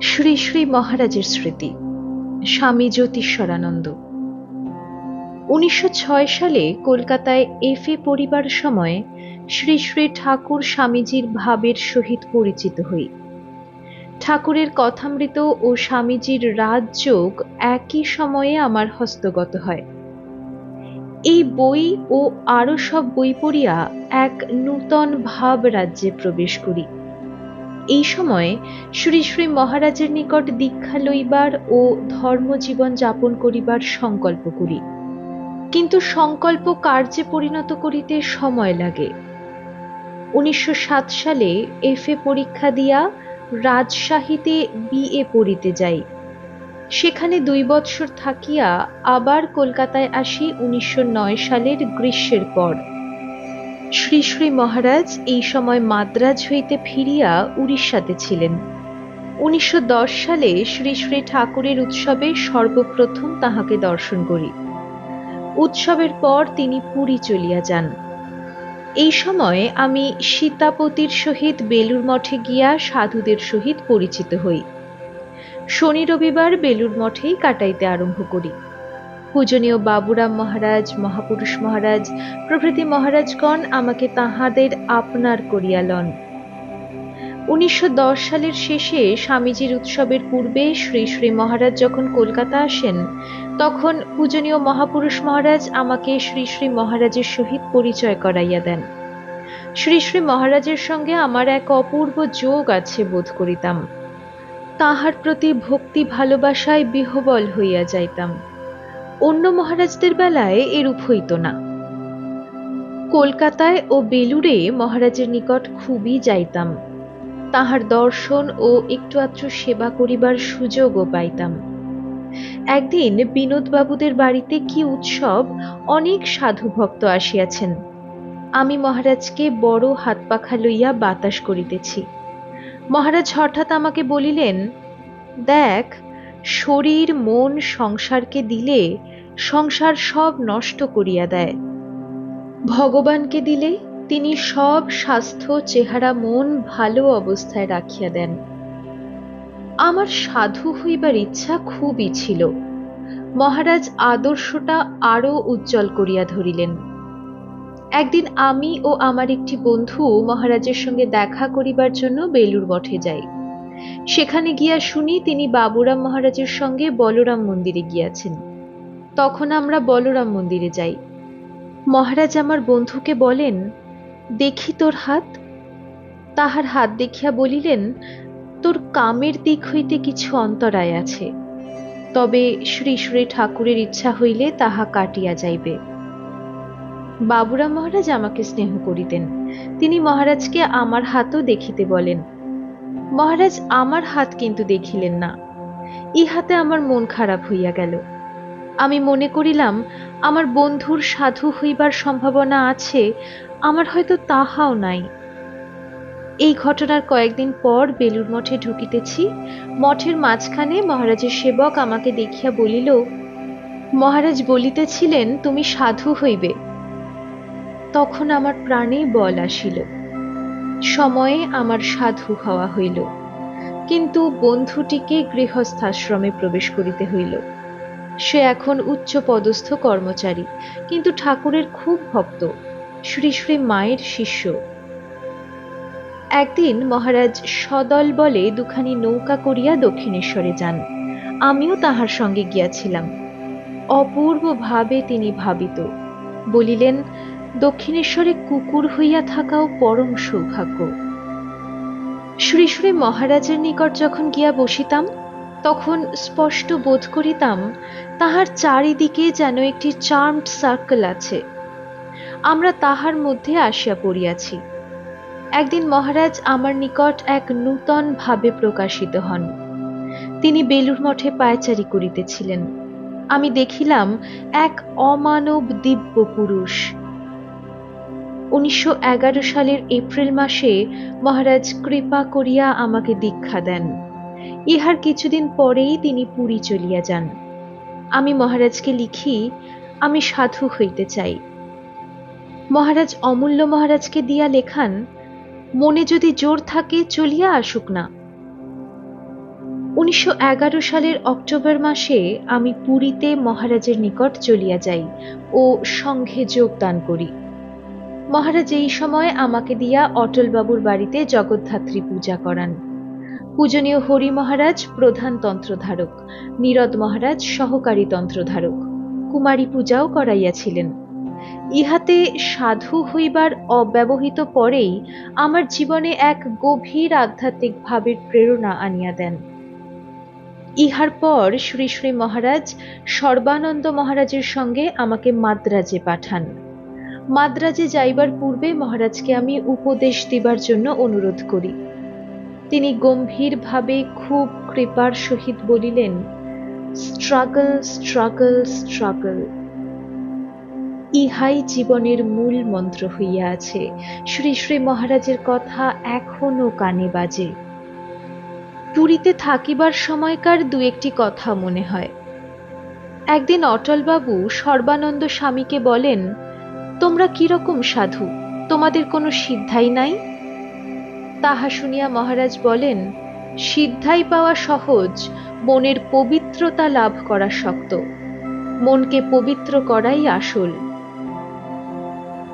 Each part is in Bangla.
শ্রী শ্রী মহারাজের স্মৃতি, স্বামী জ্যোতিষ্বরানন্দ উনিশশো ছয় সালে কলকাতায় এফ এ পরিবার সময় শ্রী শ্রী ঠাকুর স্বামীজির ভাবের সহিত পরিচিত হই। ঠাকুরের কথামৃত ও স্বামীজির রাজযোগ একই সময়ে আমার হস্তগত হয়। এই বই ও আরও সব বই পড়িয়া এক নূতন ভাব রাজ্যে প্রবেশ করি। এই সময়ে শ্রী শ্রী মহারাজের নিকট দীক্ষা লইবার ও ধর্মজীবন যাপন করিবার সংকল্প করি। কিন্তু সংকল্প কার্যে পরিণত করিতে সময় লাগে? উনিশশো সাত সালে এফ এ পরীক্ষা দিয়া রাজশাহীতে বিএ পড়িতে যাই। সেখানে দুই বৎসর থাকিয়া আবার কলকাতায় আসি উনিশশো নয় সালের গ্রীষ্মের পর। শ্রী শ্রী মহারাজ এই সময় মাদ্রাজ হইতে ফিরিয়া উড়িষ্যাতে ছিলেন। উনিশশো সালে শ্রী শ্রী ঠাকুরের উৎসবে সর্বপ্রথম তাহাকে দর্শন করি। উৎসবের পর তিনি পুরী চলিয়া যান। এই সময় আমি সীতাপতির সহিত বেলুর মঠে গিয়া সাধুদের সহিত পরিচিত হই। শনি রবিবার বেলুর মঠেই কাটাইতে আরম্ভ করি। পূজনীয় বাবুরাম মহারাজ, মহাপুরুষ মহারাজ, প্রভৃতি মহারাজগণ আমাকে তাহাদের আপনার করিয়া লন উনিশশো দশ সালের শেষে স্বামীজির উৎসবের পূর্বে শ্রী শ্রী মহারাজ যখন কলকাতা আসেন, তখন পূজনীয় মহাপুরুষ মহারাজ আমাকে শ্রী শ্রী মহারাজের সহিত পরিচয় করাইয়া দেন। শ্রী শ্রী মহারাজের সঙ্গে আমার এক অপূর্ব যোগ আছে বোধ করিতাম। তাহার প্রতি ভক্তি ভালোবাসায় বিহবল হইয়া যাইতাম। অন্য মহারাজদের বেলায় এরূপ হইত না। কলকাতায় ও বেলুড়ে মহারাজের নিকট খুবই যাইতাম। তাহার দর্শন ও একটু আত্র সেবা করিবার সুযোগও পাইতাম। একদিন বিনোদবাবুদের বাড়িতে কি উৎসব, অনেক সাধু ভক্ত আসিয়াছেন। আমি মহারাজকে বড় হাত পাখা লইয়া বাতাস করিতেছি। মহারাজ হঠাৎ আমাকে বলিলেন, দেখ শরীর, মন, সংসারকে দিলে সংসার সব নষ্ট করিয়া দেয়। ভগবানকে দিলে তিনি সব স্বাস্থ্য, চেহারা, মন ভালো অবস্থায় রাখিয়া দেন। আমার সাধু হইবার ইচ্ছা খুবই ছিল। মহারাজ আদর্শটা আরও উজ্জ্বল করিয়া ধরিলেন। একদিন আমি ও আমার একটি বন্ধু মহারাজের সঙ্গে দেখা করিবার জন্য বেলুর মঠে যাই। সেখানে গিয়া শুনি তিনি বাবুরাম মহারাজের সঙ্গে বলরাম মন্দিরে গিয়াছেন। তখন আমরা বলরাম মন্দিরে যাই। মহারাজ আমার বন্ধুকে বলেন, দেখি তোর হাত। তাহার হাত দেখিয়া বলিলেন, তোর কামের দিক হইতে কিছু অন্তরায় আছে। তবে শ্রী শ্রী ঠাকুরের ইচ্ছা হইলে তাহা কাটিয়া যাইবে। বাবুরাম মহারাজ আমাকে স্নেহ করিতেন। তিনি মহারাজকে আমার হাতও দেখিতে বলেন। মহারাজ, আমার হাত কিন্তু দেখিলেন না। ইহাতে আমার মন খারাপ হইয়া গেল। আমি মনে করিলাম, আমার বন্ধুর সাধু হইবার সম্ভাবনা আছে, আমার হয়তো তাহাও নাই। এই ঘটনার কয়েকদিন পর বেলুর মঠে ঢুকিতেছি। মঠের মাঝখানে মহারাজের সেবক আমাকে দেখিয়া বলিল, মহারাজ বলিতেছিলেন, তুমি সাধু হইবে। তখন আমার প্রাণে বল আসিল। সময়ে আমার সাধু হওয়া হইল। কিন্তু বন্ধুটিকে গৃহস্থাশ্রমে প্রবেশ করিতে হইল। সে এখন উচ্চ পদস্থ কর্মচারী, কিন্তু ঠাকুরের খুব ভক্ত, শ্রী শ্রী মায়ের শিষ্য। একদিন মহারাজ সদল বলে দুখানি নৌকা করিয়া দক্ষিণেশ্বরে যান। আমিও তাহার সঙ্গে গিয়াছিলাম। অপূর্ব ভাবে তিনি ভাবিত, বলিলেন দক্ষিণেশ্বরে কুকুর হইয়া থাকাও পরম সৌভাগ্য। শ্রী শ্রী মহারাজের নিকট যখন গিয়া বসিতাম, তখন স্পষ্ট বোধ করিতাম, তাহার চারিদিকে যেন একটি চার্মড সার্কেল আছে। আমরা তাহার মধ্যে আসিয়া পড়িয়াছি। একদিন মহারাজ আমার নিকট এক নূতন ভাবে প্রকাশিত হন। তিনি বেলুর মঠে পায়চারি করিতেছিলেন। আমি দেখিলাম এক অমানব দিব্য পুরুষ উনিশশো এগারো সালের এপ্রিল মাসে মহারাজ কৃপা করিয়া আমাকে দীক্ষা দেন। ইহার কিছুদিন পরেই তিনি পুরী চলিয়া যান। আমি মহারাজকে লিখি, আমি সাধু হইতে চাই। মহারাজ অমূল্য মহারাজকে দিয়া লেখান, মনে যদি জোর থাকে চলিয়া আসুক না। উনিশশো এগারো সালের অক্টোবর মাসে আমি পুরীতে মহারাজের নিকট চলিয়া যাই ও সংঘে যোগদান করি। মহারাজ এই সময় আমাকে দিয়া অটলবাবুর বাড়িতে জগদ্ধাত্রী পূজা করান। পূজনীয় হরি মহারাজ, প্রধান তন্ত্রধারক, নীরদ মহারাজ, সহকারী তন্ত্রধারক, কুমারী পূজাও করাইয়াছিলেন। ইহাতে সাধু হইবার অব্যবহিত পরেই আমার জীবনে এক গভীর আধ্যাত্মিক ভাবের প্রেরণা আনিয়া দেন। ইহার পর শ্রী শ্রী মহারাজ সর্বানন্দ মহারাজের সঙ্গে আমাকে মাদ্রাজে পাঠান। মাদ্রাজে যাইবার পূর্বে মহারাজকে আমি উপদেশ দিবার জন্য অনুরোধ করি। তিনি গম্ভীরভাবে খুব কৃপার সহিত বলিলেন, স্ট্রাগল স্ট্রাগল স্ট্রাগল। ইহাই জীবনের মূল মন্ত্র হইয়া আছে। শ্রী শ্রী মহারাজের কথা এখনও কানে বাজে। পুরীতে থাকিবার সময়কার দু একটি কথা মনে হয়। একদিন অটলবাবু সর্বানন্দ স্বামীকে বলেন তোমরা কীরকম সাধু? তোমাদের কোনো সিদ্ধাই নাই? তাহা শুনিয়া মহারাজ বলেন, সিদ্ধাই পাওয়া সহজ, মনের পবিত্রতা লাভ করা শক্ত। মনকে পবিত্র করাই আসল।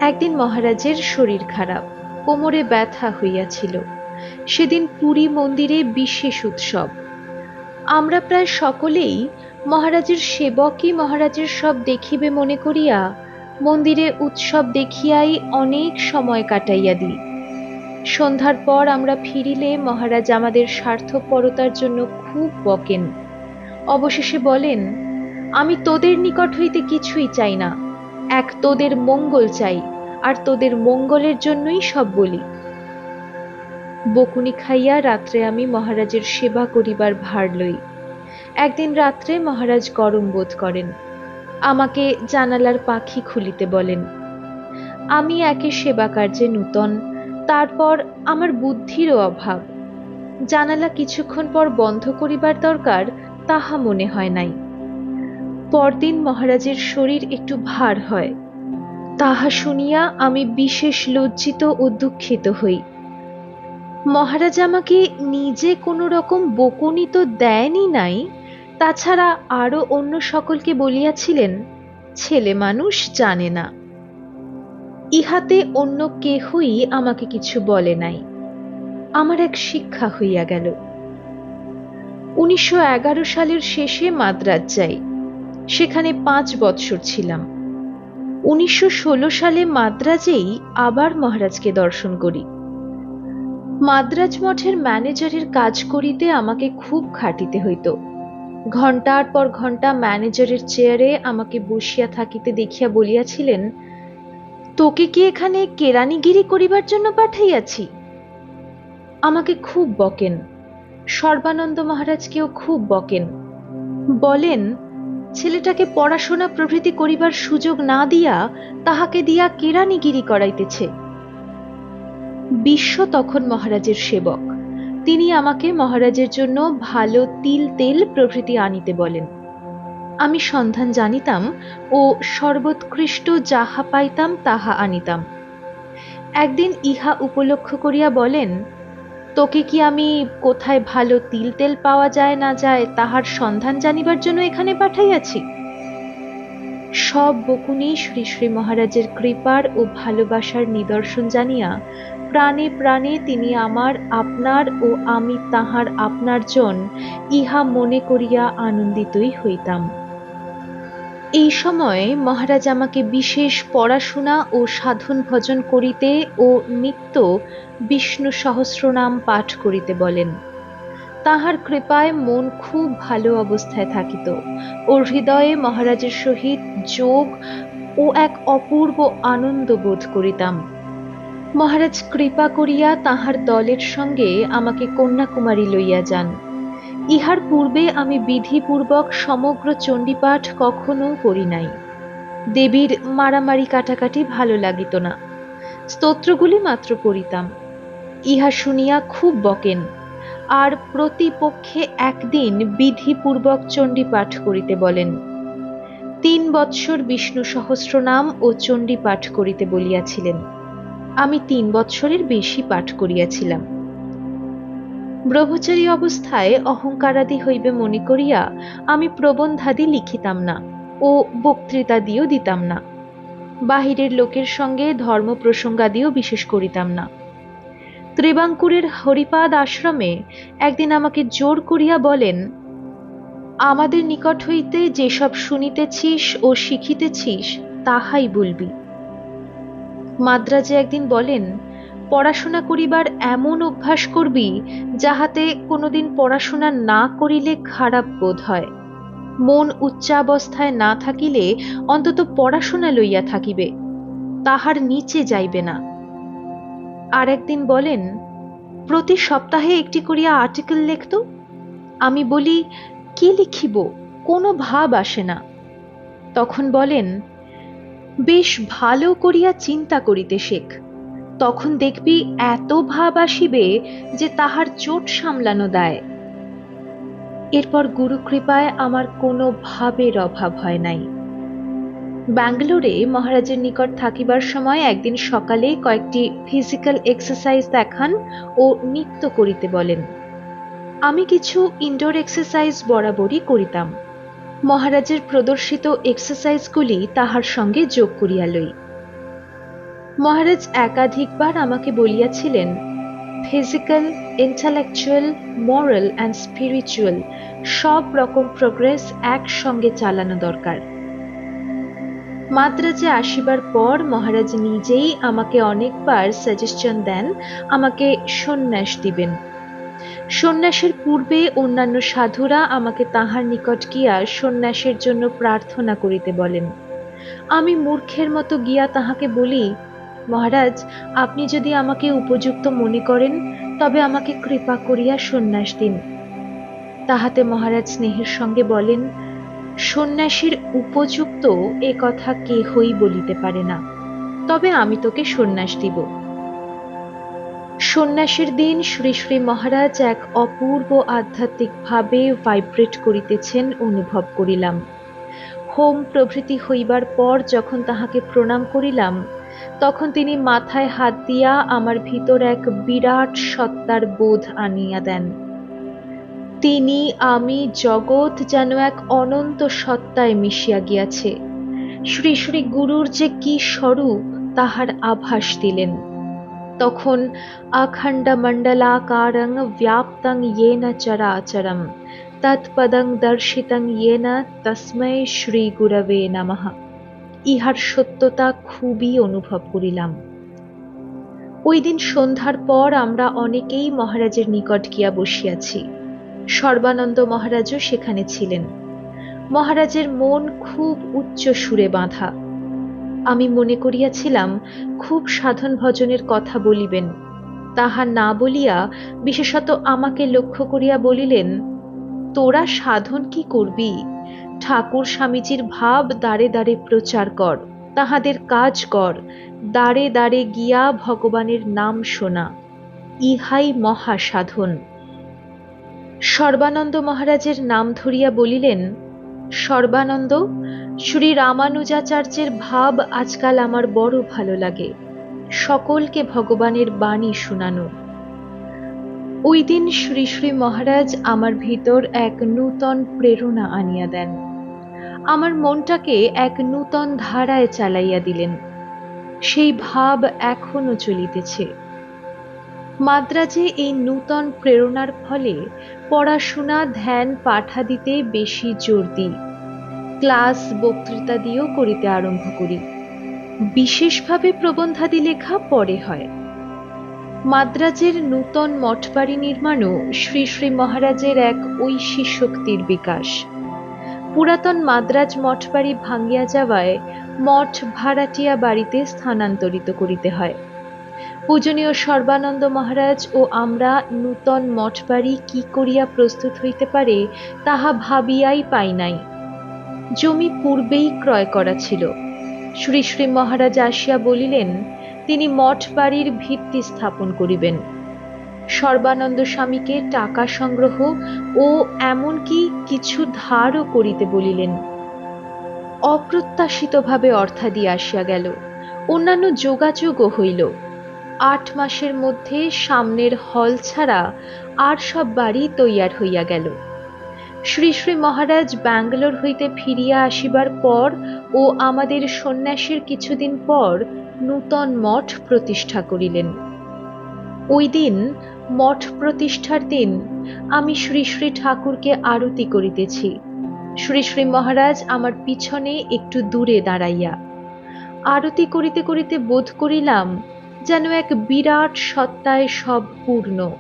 একদিন মহারাজের শরীর খারাপ, কোমরে ব্যথা হইয়াছিল। সেদিন পুরী মন্দিরে বিশেষ উৎসব। আমরা প্রায় সকলেই মহারাজের সেবকই মহারাজের সব দেখিবে মনে করিয়া মন্দিরে উৎসব দেখিয়াই অনেক সময় কাটাইয়া দিই। সন্ধ্যার পর আমরা ফিরিলে মহারাজ আমাদের স্বার্থপরতার জন্য খুব বকেন। অবশেষে বলেন, আমি তোদের নিকট হইতে কিছুই চাই না। এক তোদের মঙ্গল চাই, আর তোদের মঙ্গলের জন্যই সব বলি। বকুনি খাইয়া রাত্রে আমি মহারাজের সেবা করিবার ভার লই। একদিন রাত্রে মহারাজ গরম বোধ করেন। আমাকে জানালার পাখি খুলিতে বলেন। আমি একে সেবা কার্যে নূতন, তারপর আমার বুদ্ধিরও অভাব। জানালা কিছুক্ষণ পর বন্ধ করিবার দরকার তাহা মনে হয় নাই। পরদিন মহারাজের শরীর একটু ভার হয়। তাহা শুনিয়া আমি বিশেষ লজ্জিত ও দুঃখিত হই। মহারাজ আমাকে নিজে কোনো রকম বকুনি তো দেয়নি নাই? তাছাড়া আরও অন্য সকলকে বলিয়াছিলেন, ছেলে মানুষ জানে না। ইহাতে অন্য কেহই আমাকে কিছু বলে নাই। আমার এক শিক্ষা হইয়া গেল। উনিশশো এগারো সালের শেষে মাদ্রাজ যাই। সেখানে পাঁচ বৎসর ছিলাম। উনিশশো ষোলো সালে মাদ্রাজেই আবার মহারাজকে দর্শন করি। মাদ্রাজ মঠের ম্যানেজারের কাজ করিতে আমাকে খুব খাটিতে হইত। ঘণ্টার পর ঘণ্টা ম্যানেজারের চেয়ারে আমাকে বসিয়া থাকিতে দেখিয়া বলিয়াছিলেন, তোকে কি এখানে কেরানিগিরি করিবার জন্য পাঠাইয়াছি? আমাকে খুব বকেন, সর্বানন্দ মহারাজকেও খুব বকেন। বলেন, ছেলেটাকে পড়াশোনা প্রভৃতি করিবার সুযোগ না দিয়া তাহাকে দিয়া কেরানিগিরি করাইতেছে। বিশ্ব তখন মহারাজের সেবক। তিনি আমাকে মহারাজের জন্য ভালো তিল তেল প্রভৃতি আনিতে বলেন। আমি সন্ধান জানিতাম ও সর্বোৎকৃষ্ট যাহা পাইতাম তাহা আনিতাম। একদিন ইহা উপলক্ষ করিয়া বলেন, তোকে কি আমি কোথায় ভালো তিল তেল পাওয়া যায় না যায় তাহার সন্ধান জানিবার জন্য এখানে পাঠাইয়াছি? সব বকুনি শ্রী শ্রী মহারাজের কৃপার ও ভালোবাসার নিদর্শন জানিয়া প্রাণে প্রাণে তিনি আমার, আপনার ও আমি তাহার আপনার জন ইহা মনে করিয়া আনন্দিতই হইতাম। এই সময় মহারাজ আমাকে বিশেষ পড়াশোনা ও সাধন ভজন করিতে ও নিত্য বিষ্ণু সহস্রনাম পাঠ করিতে বলেন। তাহার কৃপায় মন খুব ভালো অবস্থায় থাকিত। ও হৃদয়ে মহারাজের সহিত যোগ ও এক অপূর্ব আনন্দ বোধ করিতাম। মহারাজ কৃপা করিয়া তাহার দলের সঙ্গে আমাকে কন্যাকুমারী লইয়া যান। ইহার পূর্বে আমি বিধিপূর্বক সমগ্র চণ্ডীপাঠ কখনো করি নাই। দেবীর মারামারি কাটাকাটি ভালো লাগিত না। স্তোত্রগুলি মাত্র পড়িতাম। ইহা শুনিয়া খুব বকেন। আর প্রতিপক্ষে একদিন বিধিপূর্বক চণ্ডীপাঠ করিতে বলেন। তিন বৎসর বিষ্ণু সহস্রনাম ও চণ্ডীপাঠ করিতে বলিয়াছিলেন। আমি তিন বৎসরের বেশি পাঠ করিয়াছিলাম। ব্রহ্মচারী অবস্থায় অহংকারাদি হইবে মনে করিয়া আমি প্রবন্ধাদি লিখিতাম না ও বক্তৃতাদিও দিতাম না। বাহিরের লোকের সঙ্গে ধর্ম প্রসঙ্গাদিও বিশেষ করিতাম না। ত্রিবাঙ্কুরের হরিপাদ আশ্রমে একদিন আমাকে জোর করিয়া বলেন, আমাদের নিকট হইতে যেসব শুনিতেছিস ও শিখিতেছিস, তাহাই বলবি। মাদ্রাজে একদিন বলেন, পড়াশোনা করিবার এমন অভ্যাস করবি, যাহাতে কোনোদিন পড়াশোনা না করিলে খারাপ বোধ হয়। মন উচ্চাবস্থায় না থাকিলে অন্তত পড়াশোনা লইয়া থাকিবে, তাহার নিচে যাইবে না। আর একদিন বলেন, প্রতি সপ্তাহে একটি করিয়া আর্টিকেল লিখত। আমি বলি, কি লিখিব? কোনো ভাব আসে না তখন বলেন বেশ ভালো করিয়া চিন্তা করিতে শেখ। তখন দেখবি এত ভাব আসিবে যে তাহার চোট সামলানো দেয়। এরপর গুরু কৃপায় আমার কোনো ভাবের অভাব হয় নাই। ব্যাঙ্গালোরে মহারাজের নিকট থাকিবার সময় একদিন সকালে কয়েকটি ফিজিক্যাল এক্সারসাইজ দেখান ও নৃত্য করিতে বলেন। আমি কিছু ইনডোর এক্সারসাইজ বরাবরই করিতাম। মহারাজের প্রদর্শিত এক্সারসাইজগুলি তাহার সঙ্গে যোগ করিয়া লই। মহারাজ একাধিকবার আমাকে বলিয়াছিলেন physical intellectual moral and spiritual সব রকম প্রোগ্রেস একসঙ্গে চালানো দরকার। মাদ্রাজে আসিবার পর মহারাজ নিজেই আমাকে অনেকবার সাজেশন দেন, আমাকে সন্ন্যাস দিবেন। সন্ন্যাসের পূর্বে অন্যান্য সাধুরা আমাকে তাহার নিকট গিয়া সন্ন্যাসের জন্য প্রার্থনা করিতে বলেন। আমি মূর্খের মতো গিয়া তাহাকে বলি, মহারাজ, আপনি যদি আমাকে উপযুক্ত মনে করেন, তবে আমাকে কৃপা করিয়া সন্ন্যাস দিন। তাহাতে মহারাজ স্নেহের সঙ্গে বলেন, সন্ন্যাসীর উপযুক্ত এ কথা কেহই বলিতে পারে না। তবে আমি তোকে সন্ন্যাস দিব। সন্ন্যাসের দিন শ্রী শ্রী মহারাজ এক অপূর্ব আধ্যাত্মিকভাবে ভাইব্রেট করিতেছেন, অনুভব করিলাম। হোম প্রভৃতি হইবার পর যখন তাহাকে প্রণাম করিলাম, তখন তিনি মাথায় হাত দিয়া আমার ভিতর এক বিরাট সত্তার বোধ আনিয়া দেন। তিনি, আমি, জগৎ যেন এক অনন্ত সত্তায় মিশিয়া গিয়াছে। শ্রী শ্রী গুরুর যে কি স্বরূপ, তাহার আভাস দিলেন। তখন অখণ্ডমণ্ডলাকারং ব্যাপ্তং ইয়েন চরাচরম তৎপদং দর্শিতং ইয়েন তস্মৈ শ্রীগুরবে নমঃ ইহার সত্যতা খুবই অনুভব করিলাম ওই দিন সন্ধ্যার পর আমরা অনেকেই মহারাজের নিকট গিয়া বসিয়াছি। সর্বানন্দ মহারাজও সেখানে ছিলেন। মহারাজের মন খুব উচ্চ সুরে বাঁধা। আমি মনে করিয়াছিলাম, খুব সাধন ভজনের কথা বলিবেন। তাহা না বলিয়া বিশেষত আমাকে লক্ষ্য করিয়া বলিলেন, তোরা সাধন কি করবি? ঠাকুর স্বামীজির ভাব দাঁড়ে দাঁড়ে প্রচার কর, তাহাদের কাজ কর দাঁড়ে দাঁড়ে গিয়া ভগবানের নাম শোনা। ইহাই মহা সাধন। সর্বানন্দ মহারাজের নাম ধরিয়া বলিলেন সর্বানন্দ, শ্রী রামানুজাচার্যের ভাব আজকাল আমার বড় ভালো লাগে। সকলকে ভগবানের বাণী শোনানো। ওই দিন শ্রী শ্রী মহারাজ আমার ভিতর এক নূতন প্রেরণা আনিয়া দেন। আমার মনটাকে এক নূতন ধারায় চালাইয়া দিলেন। সেই ভাব এখনও চলিতেছে। মাদ্রাজে এই নূতন প্রেরণার ফলে পড়াশোনা, ধ্যান পাঠাদিতে বেশি জোর দিই। ক্লাস, বক্তৃতা দিয়েও করিতে আরম্ভ করি। বিশেষভাবে প্রবন্ধাদি লেখা পরে হয়। মাদ্রাজের নূতন মঠবাড়ি নির্মাণও শ্রী শ্রী মহারাজের এক ঐশী শক্তির বিকাশ। পুরাতন মাদ্রাজ মঠবাড়ি ভাঙ্গিয়া যাওয়ায় মঠ ভাড়াটিয়া বাড়িতে স্থানান্তরিত করিতে হয়। পূজনীয় সর্বানন্দ মহারাজ ও আমরা নূতন মঠবাড়ি কি করিয়া প্রস্তুত হইতে পারে, তাহা ভাবিয়াই পাই নাই। জমি পূর্বেই ক্রয় করা ছিল। শ্রী শ্রী মহারাজ আসিয়া বলিলেন, তিনি মঠ বাড়ির ভিত্তি স্থাপন করিবেন। সর্বানন্দ স্বামীকে টাকা সংগ্রহ ও এমনকি কিছু ধারও করিতে বলিলেন। অপ্রত্যাশিতভাবে অর্থাদি আসিয়া গেল। অন্যান্য যোগাযোগও হইল। আট মাসের মধ্যে সামনের হল ছাড়া আর সব বাড়ি তৈয়ার হইয়া গেল। শ্রী শ্রী মহারাজ ব্যাঙ্গালোর হইতে ফিরিয়া আসিবার পর ও আমাদের সন্ন্যাসের কিছুদিন পর নূতন মঠ প্রতিষ্ঠা করিলেন। ওই দিন মঠ প্রতিষ্ঠার দিন আমি শ্রী শ্রী ঠাকুরকে আরতি করিতেছি। শ্রী শ্রী মহারাজ আমার পিছনে একটু দূরে দাঁড়াইয়া। আরতি করিতে করিতে বোধ করিলাম যেন এক বিরাট সত্তায় সব পূর্ণ।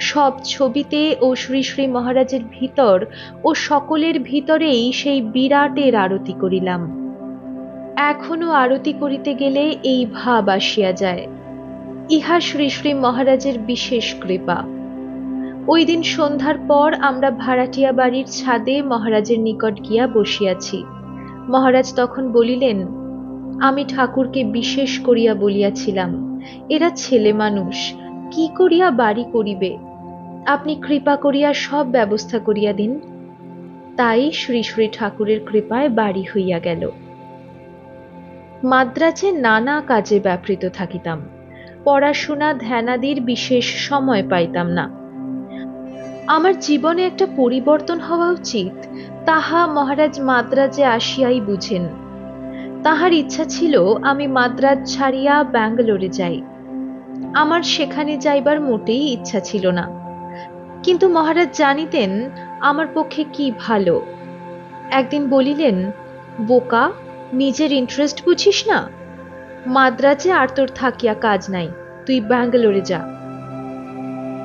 সব ছবিতে ও শ্রী শ্রী মহারাজের ভিতর ও সকলের ভিতরেই সেই বিরাটের আরতি করিলাম। এখনও আরতি করিতে গেলে এই ভাব আসিয়া যায়। ইহা শ্রী শ্রী মহারাজের বিশেষ কৃপা। ওই দিন সন্ধ্যার পর আমরা ভাড়াটিয়া বাড়ির ছাদে মহারাজের নিকট গিয়া বসিয়াছি। মহারাজ তখন বলিলেন আমি ঠাকুরকে বিশেষ করিয়া বলিয়াছিলাম, এরা ছেলে মানুষ, কি করিয়া বাড়ি করিবে? আপনি কৃপা করিয়া সব ব্যবস্থা করিয়া দিন। তাই শ্রী শ্রী ঠাকুরের কৃপায় বাড়ি হইয়া গেল। মাদ্রাজে নানা কাজে ব্যাপৃত থাকিতাম। পড়াশোনা ধ্যানাদির বিশেষ সময় পাইতাম না। আমার জীবনে একটা পরিবর্তন হওয়া উচিত, তাহা মহারাজ মাদ্রাজে আসিয়াই বুঝেন। তাহার ইচ্ছা ছিল আমি মাদ্রাজ ছাড়িয়া ব্যাঙ্গালোরে যাই। আমার সেখানে যাইবার মোটেই ইচ্ছা ছিল না। কিন্তু মহারাজ জানিতেন, আমার পক্ষে কি ভালো। একদিন বলিলেন, বোকা, নিজের ইন্টারেস্ট বুঝিস না? মাদ্রাজে আর তোর থাকিয়া কাজ নাই, তুই ব্যাঙ্গালোরে যা।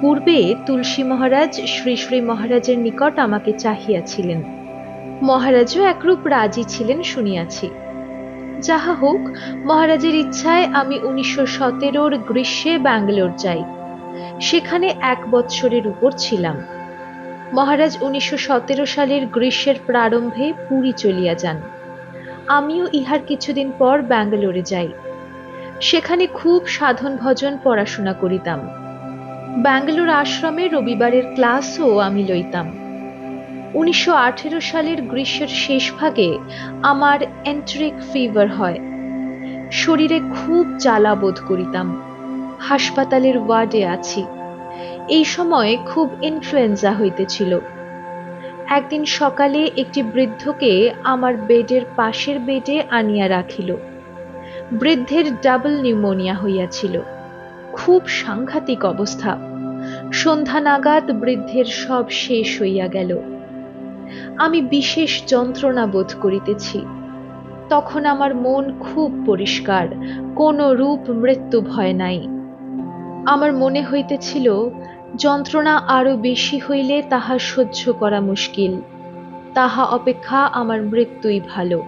পূর্বে তুলসী মহারাজ শ্রী শ্রী মহারাজের নিকট আমাকে চাহিয়াছিলেন। মহারাজও একরূপ রাজি ছিলেন শুনিয়াছি। যাহা হোক, মহারাজের ইচ্ছায় আমি উনিশশো সতেরোর গ্রীষ্মে ব্যাঙ্গালোর যাই। সেখানে এক বৎসরের উপর ছিলাম। মহারাজ উনিশশো সতেরো সালের গ্রীষ্মের প্রারম্ভে পুরী চলিয়া যান। আমিও ইহার কিছুদিন পর ব্যাঙ্গালোরে যাই। সেখানে খুব সাধন ভজন পড়াশোনা করিতাম। ব্যাঙ্গালোর আশ্রমে রবিবারের ক্লাসও আমি লইতাম। উনিশশো আঠেরো সালের গ্রীষ্মের শেষ ভাগে আমার এন্ট্রিক ফিভার হয়। শরীরে খুব জ্বালা বোধ করিতাম। হাসপাতালের ওয়ার্ডে আছি। এই সময় খুব ইনফ্লুয়েঞ্জা হইতেছিল। একদিন সকালে একটি বৃদ্ধকে আমার বেডের পাশের বেডে আনিয়া রাখিল। বৃদ্ধের ডাবল নিউমোনিয়া হইয়াছিল। খুব সাংঘাতিক অবস্থা। সন্ধ্যা নাগাদ বৃদ্ধের সব শেষ হইয়া গেল। আমি বিশেষ যন্ত্রণা বোধ করিতেছি। তখন আমার মন খুব পরিষ্কার, কোনো রূপ মৃত্যু ভয় নাই। আমার মনে হইতেছিল, যন্ত্রণা আরও বেশি হইলে তাহা সহ্য করা মুশকিল, তাহা অপেক্ষা আমার মৃত্যুই ভালো।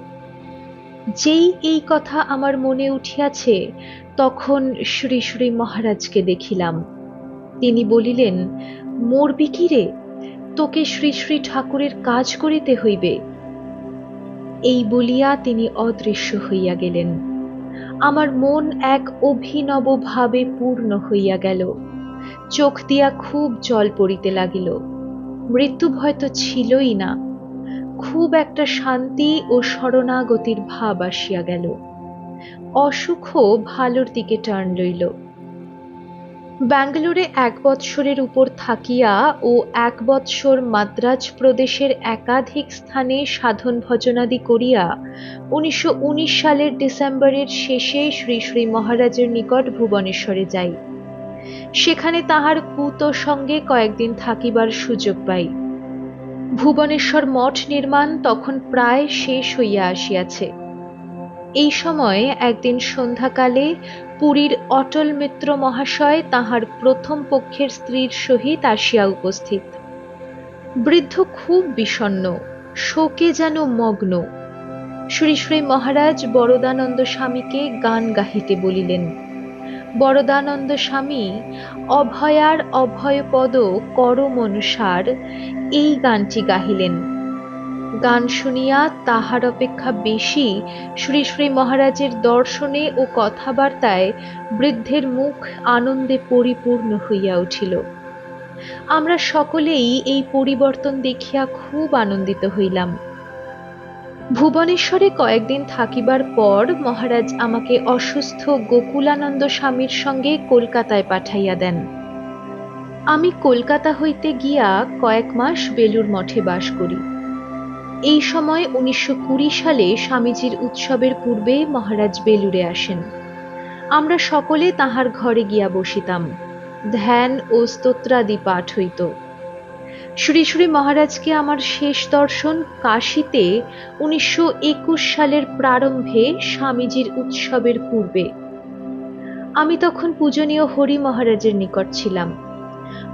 যেই এই কথা আমার মনে উঠিয়াছে, তখন শ্রী শ্রী মহারাজকে দেখিলাম। তিনি বলিলেন, মরবি কি রে? তোকে শ্রী শ্রী ঠাকুরের কাজ করিতে হইবে। এই বলিয়া তিনি অদৃশ্য হইয়া গেলেন। আমার মন এক অভিনব ভাবে পূর্ণ হইয়া গেল। চোখ দিয়া খুব জল পড়িতে লাগিল। মৃত্যু ভয় তো ছিলই না। খুব একটা শান্তি ও শরণাগতির ভাব আসিয়া গেল। অসুখও ভালোর দিকে টার্ন লইল। ব্যাঙ্গালোরে এক বৎসরের উপর থাকিয়া ও এক বৎসর মাদ্রাজ প্রদেশের একাধিক স্থানে সাধন ভজনাদি করিয়া উনিশশো উনিশ সালের ডিসেম্বরের শেষে শ্রী শ্রী মহারাজের নিকট ভুবনেশ্বরে যাই। সেখানে তাহার পুত সঙ্গে কয়েকদিন থাকিবার সুযোগ পাই। ভুবনেশ্বর মঠ নির্মাণ তখন প্রায় শেষ হইয়া আসিয়াছে। এই সময় একদিন সন্ধ্যাকালে পুরীর অটল মিত্র মহাশয় তাহার প্রথম পক্ষের স্ত্রীর সহিত আসিয়া উপস্থিত। বৃদ্ধ খুব বিষণ্ন শোকে যেন মগ্ন। শ্রী শ্রী মহারাজ বরদানন্দ স্বামীকে গান গাহিতে বলিলেন, বরদানন্দ স্বামী, অভয়ার অভয়পদ কর মনুষার এই গানটি গাহিলেন। গান শুনিয়া তাহার অপেক্ষা বেশি শ্রী শ্রী মহারাজের দর্শনে ও কথাবার্তায় বৃদ্ধের মুখ আনন্দে পরিপূর্ণ হইয়া উঠিল। আমরা সকলেই এই পরিবর্তন দেখিয়া খুব আনন্দিত হইলাম। ভুবনেশ্বরে কয়েকদিন থাকিবার পর মহারাজ আমাকে অসুস্থ গোকুলানন্দ স্বামীর সঙ্গে কলকাতায় পাঠাইয়া দেন। আমি কলকাতা হইতে গিয়া কয়েক মাস বেলুর মঠে বাস করি। এই সময় উনিশশো কুড়ি সালে স্বামীজির উৎসবের পূর্বে মহারাজ বেলুরে আসেন। আমরা সকলে তাহার ঘরে গিয়া বসিতাম। ধ্যান ও স্তোত্রাদি পাঠ হইত। শ্রী শ্রী মহারাজকে আমার শেষ দর্শন কাশীতে উনিশশো সালের প্রারম্ভে স্বামীজির উৎসবের পূর্বে। আমি তখন পূজনীয় হরি মহারাজের নিকট ছিলাম।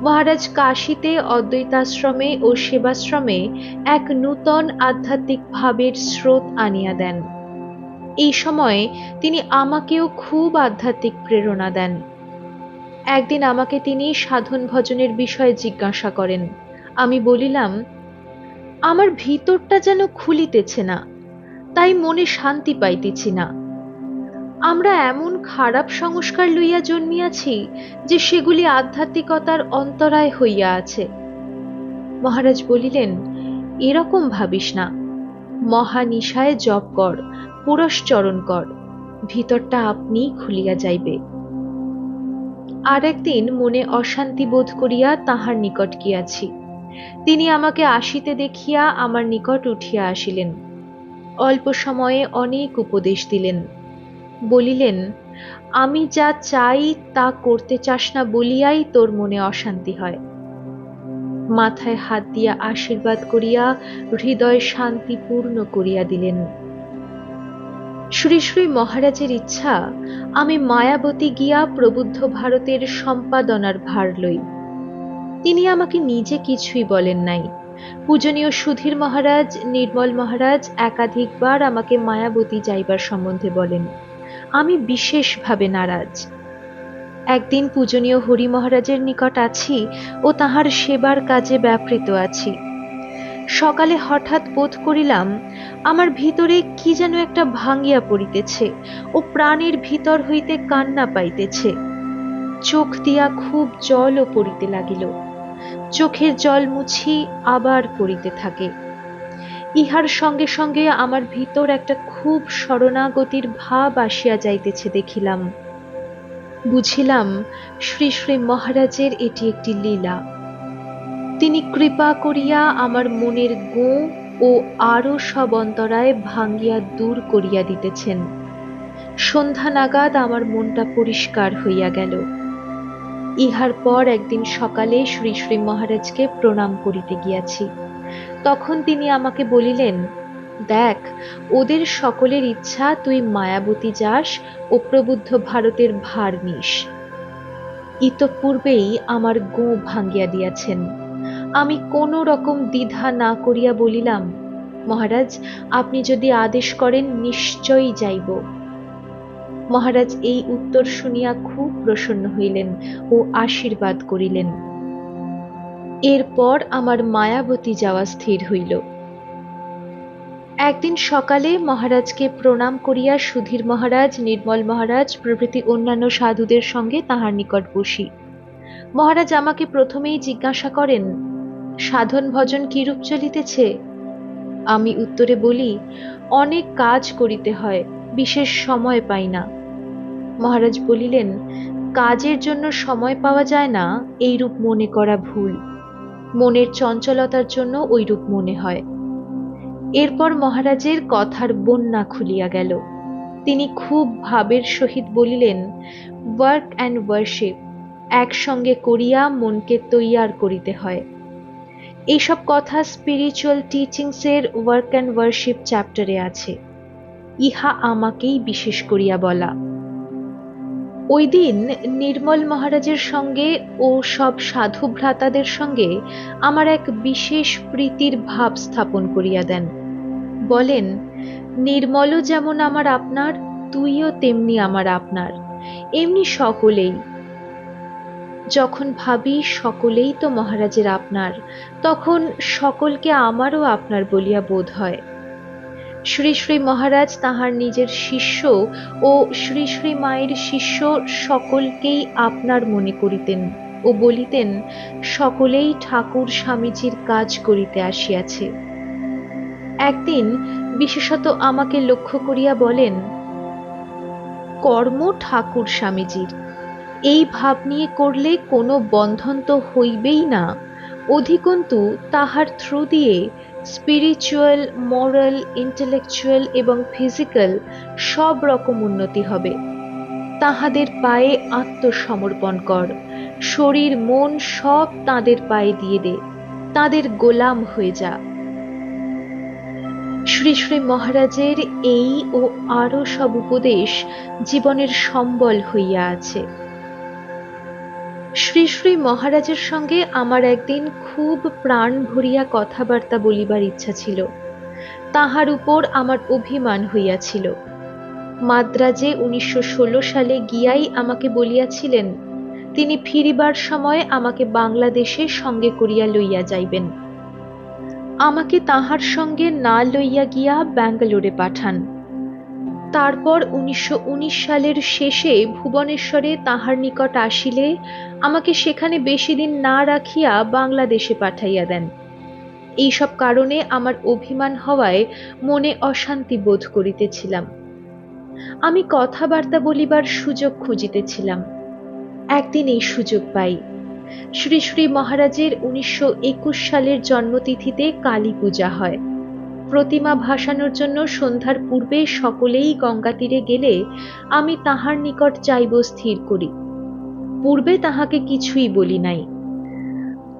মহারাজ কাশীতে অদ্বৈতাশ্রমে ও সেবাশ্রমে এক নূতন আধ্যাত্মিক ভাবের স্রোত আনিয়া দেন। এই সময়ে তিনি আমাকেও খুব আধ্যাত্মিক প্রেরণা দেন। একদিন আমাকে তিনি সাধন ভজনের বিষয়ে জিজ্ঞাসা করেন। আমি বলিলাম, আমার ভিতরটা যেন খুলিতেছে না, তাই মনে শান্তি পাইতেছি না। আমরা এমন খারাপ সংস্কার লইয়া জন্মিয়াছি যে সেগুলি আধ্যাত্মিকতার অন্তরায় হইয়া আছে। মহারাজ বলিলেন, এরকম ভাবিস না। মহানিশায় জপ কর পুরস্চরণ কর, ভিতরটা আপনিই খুলিয়া যাইবে। আর একদিন মনে অশান্তি বোধ করিয়া তাহার নিকট গিয়াছি। তিনি আমাকে আসিতে দেখিয়া আমার নিকট উঠিয়া আসিলেন। অল্প সময়ে অনেক উপদেশ দিলেন। বলিলেন, আমি যা চাই তা করতে চাস না বলিয়াই তোর মনে অশান্তি হয় মাথায় হাত দিয়া আশীর্বাদ করিয়া হৃদয় শান্তিপূর্ণ করিয়া দিলেন। শ্রী শ্রী মহারাজের ইচ্ছা, আমি মায়াবতী গিয়া প্রবুদ্ধ ভারতের সম্পাদনার ভার লই। তিনি আমাকে নিজে কিছুই বলেন নাই। পূজনীয় সুধীর মহারাজ, নির্মল মহারাজ একাধিকবার আমাকে মায়াবতী যাইবার সম্বন্ধে বলেন। আমি বিশেষভাবে নারাজ। একদিন পূজনীয় হরি মহারাজের নিকট আছি ও তাহার সেবার কাজে ব্যাপৃত আছি। সকালে হঠাৎ বোধ করিলাম, আমার ভিতরে কি যেন একটা ভাঙ্গিয়া পড়িতেছে ও প্রাণের ভিতর হইতে কান্না পাইতেছে। চোখ দিয়া খুব জলও পড়িতে লাগিল। চোখের জল মুছি আবার পড়িতে থাকে। ইহার সঙ্গে সঙ্গে আমার ভিতর একটা খুব শরণাগতির ভাব আসিয়া যাইতেছে দেখিলাম। বুঝিলাম শ্রী শ্রী মহারাজের এটি একটি লীলা। তিনি কৃপা করিয়া আমার মনের গো ও আরও সব অন্তরায় ভাঙ্গিয়া দূর করিয়া দিতেছেন। সন্ধ্যা নাগাদ আমার মনটা পরিষ্কার হইয়া গেল। ইহার পর একদিন সকালে শ্রী শ্রী মহারাজকে প্রণাম করিতে গিয়াছি। তখন তিনি আমাকে বলিলেন, দেখ, ওদের সকলের ইচ্ছা তুই মায়াবতী যাস ও প্রবুদ্ধ ভারতের ভার নিস। ইতপূর্বেই আমার গো ভাঙ্গিয়া দিয়াছেন। আমি কোনো রকম দ্বিধা না করিয়া বলিলাম, মহারাজ, আপনি যদি আদেশ করেন, নিশ্চয়ই যাইব। মহারাজ এই উত্তর শুনিয়া খুব প্রসন্ন হইলেন ও আশীর্বাদ করিলেন। এরপর আমার মায়াবতী যাওয়া স্থির হইল। একদিন সকালে মহারাজকে প্রণাম করিয়া সুধীর মহারাজ, নির্মল মহারাজ, প্রভৃতি অন্যান্য সাধুদের সঙ্গে তাহার নিকট বসি। মহারাজ আমাকে প্রথমেই জিজ্ঞাসা করেন, সাধন ভজন কিরূপ চলিতেছে? আমি উত্তরে বলি, অনেক কাজ করিতে হয়, বিশেষ সময় পাই না। মহারাজ বলিলেন, কাজের জন্য সময় পাওয়া যায় না, এইরূপ মনে করা ভুল। মনের চঞ্চলতার জন্য ওইরূপ মনে হয়। এরপর মহারাজের কথার বন্যা খুলিয়া গেল। তিনি খুব ভাবের সহিত বলিলেন ওয়ার্ক অ্যান্ড ওয়ার্শিপ একসঙ্গে করিয়া মনকে তৈয়ার করিতে হয়। এইসব কথা স্পিরিচুয়াল টিচিংসের ওয়ার্ক অ্যান্ড ওয়ার্শিপ চ্যাপ্টারে আছে। ইহা আমাকেই বিশেষ করিয়া বলা। ওই দিন নির্মল মহারাজের সঙ্গে ও সব সাধু ভ্রাতাদের সঙ্গে আমার এক বিশেষ প্রীতির ভাব স্থাপন করিয়া দেন। বলেন, নির্মলও যেমন আমার আপনার, তুইও তেমনি আমার আপনার। এমনি সকলেই। যখন ভাবি সকলেই তো মহারাজের আপনার, তখন সকলকে আমারও আপনার বলিয়া বোধ হয়। শ্রী শ্রী মহারাজ তাহার নিজের শিষ্য ও শ্রী শ্রী মায়ের শিষ্য সকলকেই আপনার মনে করিতেন ও বলিতেন, সকলেই ঠাকুর স্বামীজির কাজ করিতে আসিয়াছে। একদিন বিশেষত আমাকে লক্ষ্য করিয়া বলেন, কর্ম ঠাকুর স্বামীজির, এই ভাব নিয়ে করলে কোনো বন্ধন তো হইবেই না। অধিকন্তু তাহার থ্রু দিয়ে স্পিরিচুয়াল মোরাল ইন্টেলেকচুয়াল এবং ফিজিক্যাল সব রকম উন্নতি হবে। তাহাদের পায়ে আত্মসমর্পণ কর। শরীর, মন সব তাদের পায়ে দিয়ে দে। তাদের গোলাম হয়ে যা। শ্রী শ্রী মহারাজের এই ও আরও সব উপদেশ জীবনের সম্বল হইয়া আছে। শ্রী শ্রী মহারাজের সঙ্গে আমার একদিন খুব প্রাণ ভরিয়া কথাবার্তা বলিবার ইচ্ছা ছিল। তাহার উপর আমার অভিমান হইয়াছিল। মাদ্রাজে উনিশশো ষোলো সালে গিয়াই আমাকে বলিয়াছিলেন, তিনি ফিরিবার সময় আমাকে বাংলাদেশে সঙ্গে করিয়া লইয়া যাইবেন। আমাকে তাহার সঙ্গে না লইয়া গিয়া ব্যাঙ্গালোরে পাঠান। তারপর উনিশশো উনিশ সালের শেষে ভুবনেশ্বরে তাহার নিকট আসিলে আমাকে সেখানে বেশি দিন না রাখিয়া বাংলাদেশে পাঠাইয়া দেন। এইসব কারণে আমার অভিমান হওয়ায় মনে অশান্তি বোধ করিতেছিলাম। আমি কথাবার্তা বলিবার সুযোগ খুঁজিতেছিলাম। একদিন এই সুযোগ পাই। শ্রী শ্রী মহারাজের উনিশশো একুশ সালের জন্মতিথিতে কালী পূজা হয়। প্রতিমা ভাসানোর জন্য সন্ধ্যার পূর্বে সকলেই গঙ্গা তীরে গেলে আমি তাহার নিকট চাইব স্থির করি। পূর্বে তাহাকে কিছুই বলি নাই।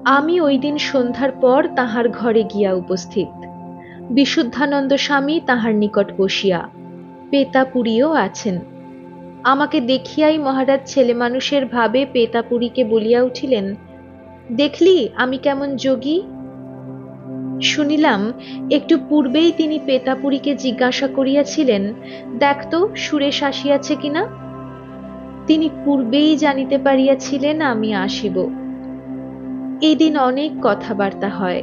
আমি ওই দিন সন্ধ্যার পর তাহার ঘরে গিয়া উপস্থিত। বিশুদ্ধানন্দ স্বামী তাহার নিকট বসিয়া পেতাপুরীও আছেন। আমাকে দেখিয়াই মহারাজ ছেলে মানুষের ভাবে পেতাপুরীকে বলিয়া উঠিলেন, দেখলি আমি কেমন যোগী? শুনিলাম, একটু পূর্বেই তিনি পেতাপুরীকে জিজ্ঞাসা করিয়াছিলেন দেখতো সুরেশ আসিয়াছে কিনা তিনি পূর্বেই জানিতে পারিয়াছিলেন, আমি আসিব। এদিন অনেক কথাবার্তা হয়।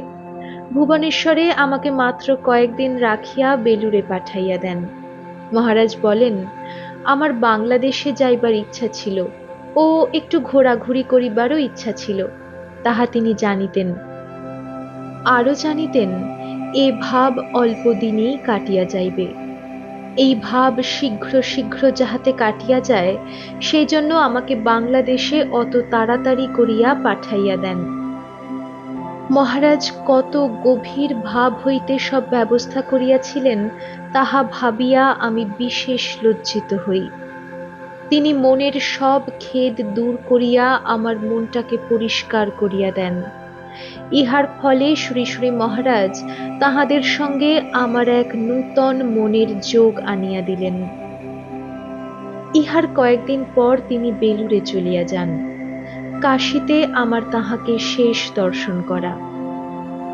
ভুবনেশ্বরে আমাকে মাত্র কয়েকদিন রাখিয়া বেলুরে পাঠাইয়া দেন। মহারাজ বলেন, আমার বাংলাদেশে যাইবার ইচ্ছা ছিল। ও একটু ঘোরাঘুরি করিবারও ইচ্ছা ছিল। তাহা তিনি জানিতেন। আরও জানিতেন, এ ভাব অল্প দিনেই কাটিয়া যাইবে। এই ভাব শীঘ্র শীঘ্র যাহাতে কাটিয়া যায় সেই জন্য আমাকে বাংলাদেশে অত তাড়াতাড়ি করিয়া পাঠাইয়া দেন। মহারাজ কত গভীর ভাব হইতে সব ব্যবস্থা করিয়াছিলেন, তাহা ভাবিয়া আমি বিশেষ লজ্জিত হই। তিনি মনের সব খেদ দূর করিয়া আমার মনটাকে পরিষ্কার করিয়া দেন। ইহার ফলে শ্রী শ্রী মহারাজ তাহাদের সঙ্গে আমার এক নূতন মনের যোগ আনিয়া দিলেন। ইহার কয়েকদিন পর তিনি বেলুরে চলিয়া যান। কাশীতে আমার তাহাকে শেষ দর্শন করা।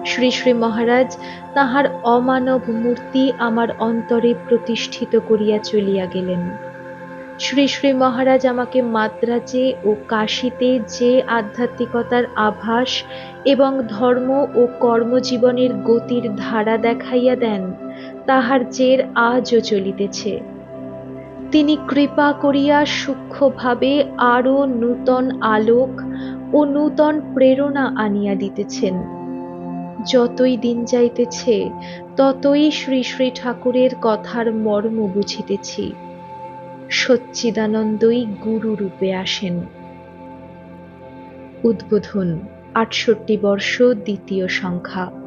শ্রী শ্রী মহারাজ তাহার অমানব মূর্তি আমার অন্তরে প্রতিষ্ঠিত করিয়া চলিয়া গেলেন। শ্রী শ্রী মহারাজ আমাকে মাদ্রাজে ও কাশীতে যে আধ্যাত্মিকতার আভাস এবং ধর্ম ও কর্মজীবনের গতির ধারা দেখাইয়া দেন, তাহার জের আজও চলিতেছে। তিনি কৃপা করিয়া সূক্ষ্মভাবে আরও নূতন আলোক ও নূতন প্রেরণা আনিয়া দিতেছেন। যতই দিন যাইতেছে, ততই শ্রী শ্রী ঠাকুরের কথার মর্ম বুঝিতেছি। সচ্চিদানন্দই গুরু রূপে আসেন। উদ্বোধন আটষট্টি বর্ষ দ্বিতীয় সংখ্যা।